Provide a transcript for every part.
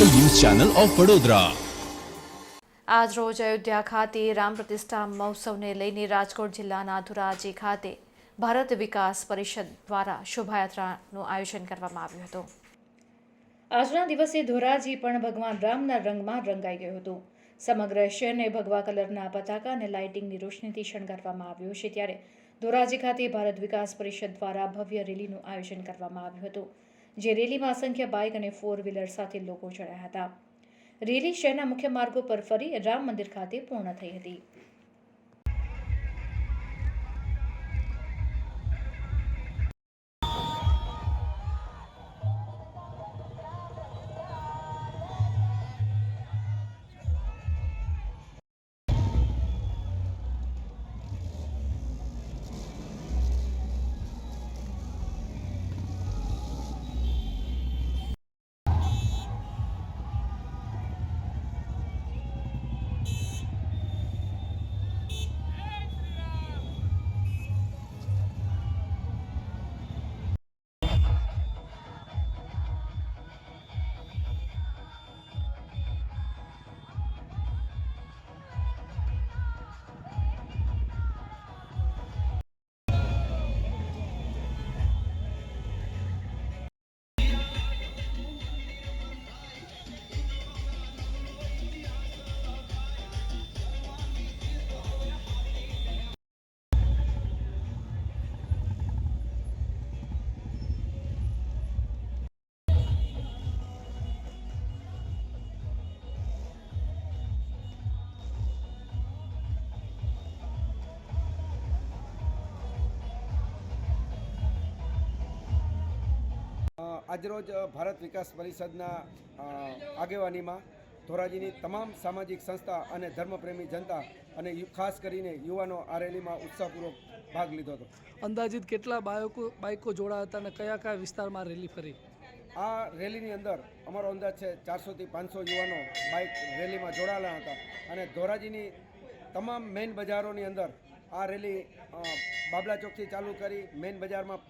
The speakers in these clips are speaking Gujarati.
Channel of Vadodara. આજ રોજ અયોધ્યા ખાતે રામ પ્રતિષ્ઠા મહોત્સવને લઈને રાજકોટ જિલ્લાના ધોરાજી ખાતે ભારત વિકાસ પરિષદ દ્વારા શોભાયાત્રાનું આયોજન કરવામાં આવ્યું હતું. આજના દિવસે ધોરાજી પણ ભગવાન રામના રંગમાં રંગાઈ ગયું હતું. સમગ્ર શહેરને ભગવા કલરના પતાકા અને લાઇટિંગની રોશનીથી શણગારવામાં આવ્યું છે ત્યારે ધોરાજી ખાતે ભારત વિકાસ પરિષદ દ્વારા ભવ્ય રેલીનું આયોજન કરવામાં આવ્યું હતું. જે રેલીમાં અસંખ્ય બાઇક અને ફોર વ્હીલર સાથે લોકો જોડાયા હતા. રેલી શહેરના મુખ્ય માર્ગો પર ફરી રામ મંદિર ખાતે પૂર્ણ થઈ હતી. આજરોજ ભારત વિકાસ પરિષદના આગેવાનીમાં ધોરાજીની તમામ સામાજિક સંસ્થા અને ધર્મપ્રેમી જનતા અને ખાસ કરીને યુવાનો આ રેલીમાં ઉત્સાહપૂર્વક ભાગ લીધો હતો. અંદાજિત કેટલા બાયકો બાઇકો જોડાયા હતા અને કયા કયા વિસ્તારમાં રેલી ફરી? આ રેલીની અંદર અમારો અંદાજ છે ચારસોથી પાંચસો યુવાનો બાઇક રેલીમાં જોડાયેલા હતા અને ધોરાજીની તમામ મેઇન બજારોની અંદર આ રેલી બાબલા ચોકથી ચાલુ કરી મેઇન બજારમાં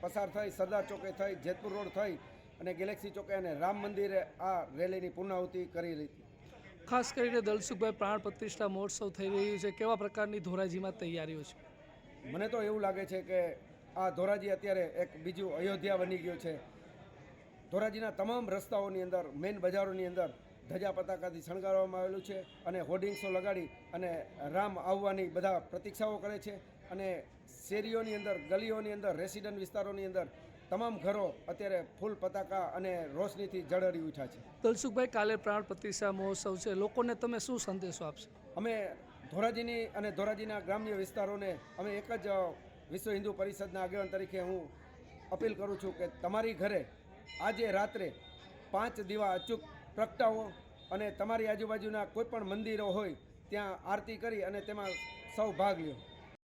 પસાર થઈ સરદાર ચોકે થઈ જેતપુર રોડ થઈ અને ગેલેક્સી ચોકે અને રામ મંદિરે આ રેલીની પૂર્ણાહુતિ કરી હતી ખાસ કરીને દલસુખભાઈ પ્રાણ પ્રતિષ્ઠા મહોત્સવ થઈ રહ્યું છે. કેવા પ્રકારની ધોરાજીમાં તૈયારીઓ છે? મને તો એવું લાગે છે કે આ ધોરાજી અત્યારે એક બીજું અયોધ્યા બની ગયું છે. ધોરાજીના તમામ રસ્તાઓની અંદર મેઇન બજારોની અંદર ધજા પતાકાથી શણગારવામાં આવેલું છે અને હોર્ડિંગ્સો લગાડી અને રામ આવવાની બધા પ્રતીક્ષાઓ કરે છે. અને શેરીઓની અંદર ગલીઓની અંદર રેસિડન્ટ વિસ્તારોની અંદર તમામ ઘરો અત્યારે ફૂલ પતાકા અને રોશનીથી જળરી ઉઠ્યા છે. દલસુખભાઈ કાલે પ્રાણ પ્રતિષ્ઠા મહોત્સવ છે. લોકોને તમે શું સંદેશો આપશો? અમે ધોરાજીની અને ધોરાજીના ગ્રામ્ય વિસ્તારોને અમે એક જ વિશ્વ હિન્દુ પરિષદના આગેવાન તરીકે હું અપીલ કરું છું કે તમારી ઘરે આજે રાત્રે પાંચ દીવા અચૂક પ્રગટાવો અને તમારી આજુબાજુના કોઈ પણ મંદિરો હોય ત્યાં આરતી કરી અને તેમાં સૌ ભાગ લ્યો.